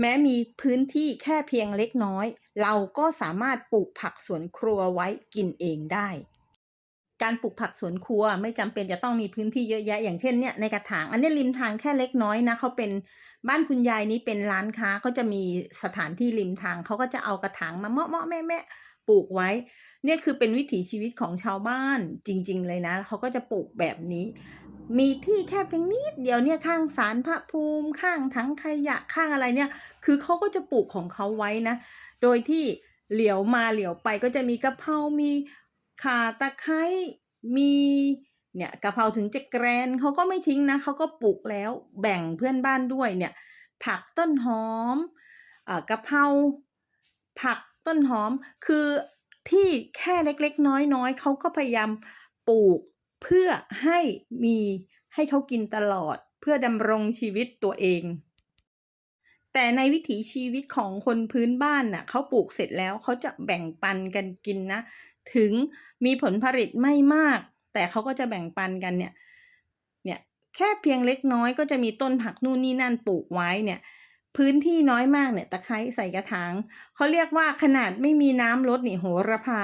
แม้มีพื้นที่แค่เพียงเล็กน้อย เราก็สามารถปลูกผักสวนครัวไว้กินเองได้ การปลูกผักสวนครัวไม่จำเป็นจะต้องมีพื้นที่เยอะแยะ อย่างเช่นเนี่ยในกระถาง อันนี้ริมทางแค่เล็กน้อยนะเขาเป็นบ้านคุณยายนี้เป็นร้านค้าเขาจะมีสถานที่ริมทางเขาก็จะเอากระถางมาเมาะๆแม่ๆ ปลูกไว้ เนี่ยคือเป็นวิถีชีวิตของชาวบ้านจริง ๆ เลยนะเขาก็จะปลูกแบบนี้ มีที่แค่เพียงนิดเดียวเนี่ยข้างศาลพระภูมิข้างถังขยะข้างอะไรเนี่ย คือเขาก็จะปลูกของเขาไว้นะ โดยที่เหลียวมาเหลียวไปก็จะมีกะเพรา มีข่าตะไคร้มีเนี่ยกะเพราถึงจะแกรนเขาก็ไม่ทิ้งนะเขาก็ปลูกแล้วแบ่งเพื่อนบ้านด้วยเนี่ย ผักต้นหอมอกะเพราผัก ต้นหอมคือที่แค่เล็กๆ น้อยๆเขาก็พยายามปลูกเพื่อให้มีให้เขากินตลอดเพื่อดำรงชีวิตตัวเอง แต่ในวิถีชีวิตของคนพื้นบ้านน่ะเขาปลูกเสร็จแล้วเขาจะแบ่งปันกันกินนะ ถึงมีผลผลิตไม่มาก แต่เขาก็จะแบ่งปันกันเนี่ยเนี่ยแค่เพียงเล็กน้อยก็จะมีต้นผักนู่นนี่นั่นปลูกไว้เนี่ย พื้นที่น้อยมากเนี่ยตะไคร้ใส่กระถางเขาเรียกว่าขนาดไม่มีน้ำลดนี่โหระพา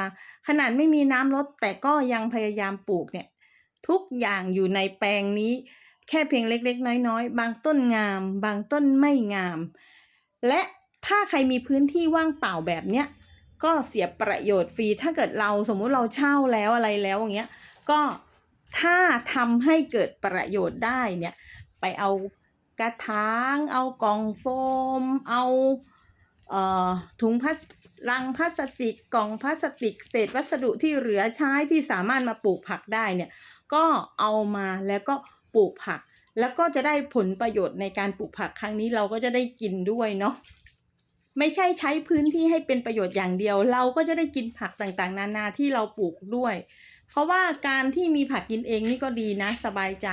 ขนาดไม่มีน้ำลดแต่ก็ยังพยายามปลูกเนี่ยทุกอย่างอยู่ในแปลงนี้ แค่เพียงเล็กๆ น้อยๆ บางต้นงาม บางต้นไม่งาม และถ้าใครมีพื้นที่ว่างเปล่าแบบเนี้ยก็เสียประโยชน์ฟรีถ้าเกิดเราสมมุติเราเช่าแล้วอะไรแล้วอย่างเงี้ยก็ถ้าทำให้เกิดประโยชน์ได้เนี่ยไปเอา กระถาง เอากล่องโฟม เอาเอ่อถุงพลาสลังพลาสติกกล่องพลาสติก เศษวัสดุที่เหลือใช้ที่สามารถมาปลูกผักได้เนี่ยก็เอามาแล้วก็ปลูกผัก แล้วก็จะได้ผลประโยชน์ในการปลูกผักครั้งนี้เราก็จะได้กินด้วยเนาะไม่ใช่ใช้พื้นที่ให้เป็นประโยชน์อย่างเดียว เราก็จะได้กินผักต่างๆ นานาที่เราปลูกด้วย เพราะว่าการที่มีผักกินเองนี่ก็ดีนะสบายใจ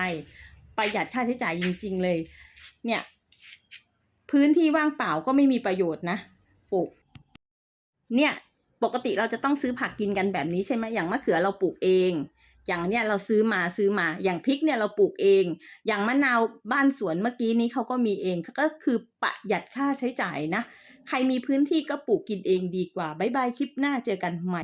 ประหยัดค่าใช้จ่ายจริง ๆ เลย เนี่ย พื้นที่ว่างเปล่าก็ไม่มีประโยชน์นะปลูก เนี่ยปกติเราจะต้องซื้อผักกินกันแบบนี้ใช่ไหมอย่างมะเขือเราปลูกเอง อย่างเนี้ยเราซื้อมาซื้อมา อย่างพริกเนี่ยเราปลูกเอง อย่างมะนาวบ้านสวนเมื่อกี้นี้เขาก็มีเองก็คือประหยัดค่าใช้จ่ายนะ ใครมีพื้นที่ก็ปลูกกินเองดีกว่า บ๊ายบายคลิปหน้าเจอกันใหม่